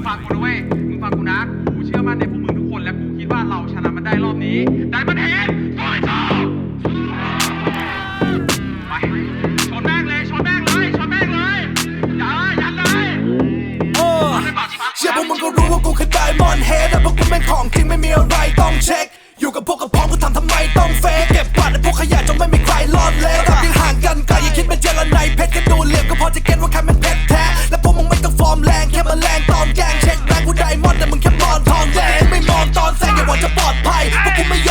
งฟังกูนะเว้ย มึงฟังกูนะ กูเชื่อมั่นในพวกมึงทุกคน และกูคิดว่าเราชนะมันได้รอบนี้ ได้มันเห็นสวยจ้าไป ชนแม่งเลย ชนแม่งเลย ชนแม่งเลย อย่ายันเลยเชื่อพวกมึงก็รู้ว่ากูคือไดมอนด์เฮดแต่พวกมึงเป็นของจริงไม่มีอะไรต้องเช็ค อยู่กับพวกกับพ้อมกูทำทำไมต้องเฟกเก็บปัดในพวกขยะจนไม่มีใครรอดแล้วกับยังห่างกันไกลยังคิดเป็นเจรในเพชร แกงเช็คแบงกูไดมอนด์แต่มึงแค่ปอนทองแดงไม่มองตอนแซงอย่าหวังจะปลอดภัยเพราะกูไม่ย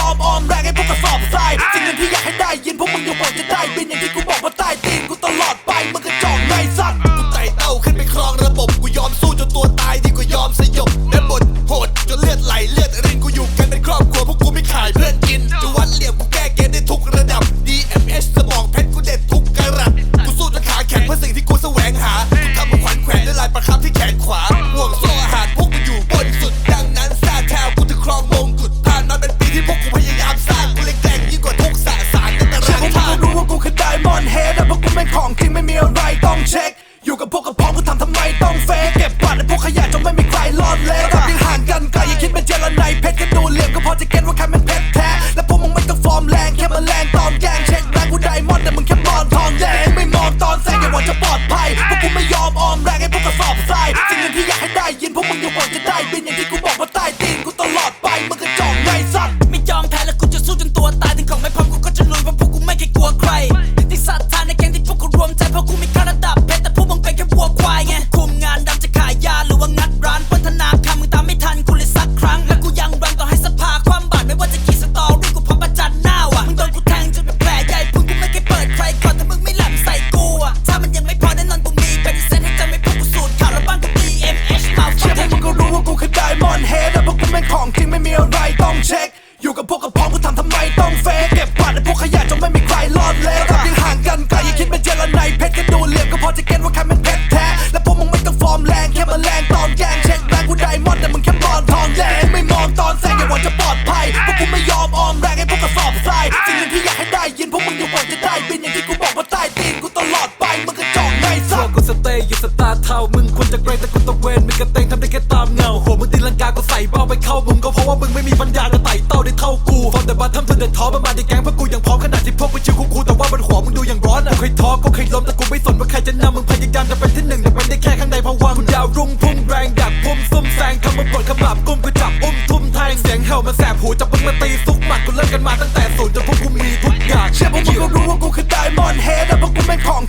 อยู่สตาร์เทามึงควรจะเกรงแต่คุณตะเวนมึงกระเตงทำได้แค่ตามเงาโหมึงตีลังกาก็ใส่เบ้าไปเข้ามึงก็เพราะว่ามึงไม่มีปัญญาจะไต่เต้าได้เท่ากูฟอนแต่บ้านทำเธอเดินท้อมานมาในแก๊งเพราะกูยังพร้อมขนาดที่พวกมึงชิวคูแต่ว่าบนหัวมึงดูยังร้อนอะเคยท้อก็เคยล้มแต่กูไม่สนว่าใครจะนำมึงพยายามจะเป็นที่หนึ่งแต่เป็นได้แค่ข้างในพวังดาวรุ่งพุ่งแรงดักพุ่มซุ่มแสงคำมัปวดขมับกุมกูจับอุ้มทุ่มแทงเสียงเห่ามันแสบหูจับมึงมาตีซุกหมัดกูเลิกกันมาตั้งแต่ศูนย์จนพวกกูมีทุกอย่างเชื่อพวกมึงก็รู้ว่ากูคือไดมอนด์เฮดแต่พวกกูไม่ของ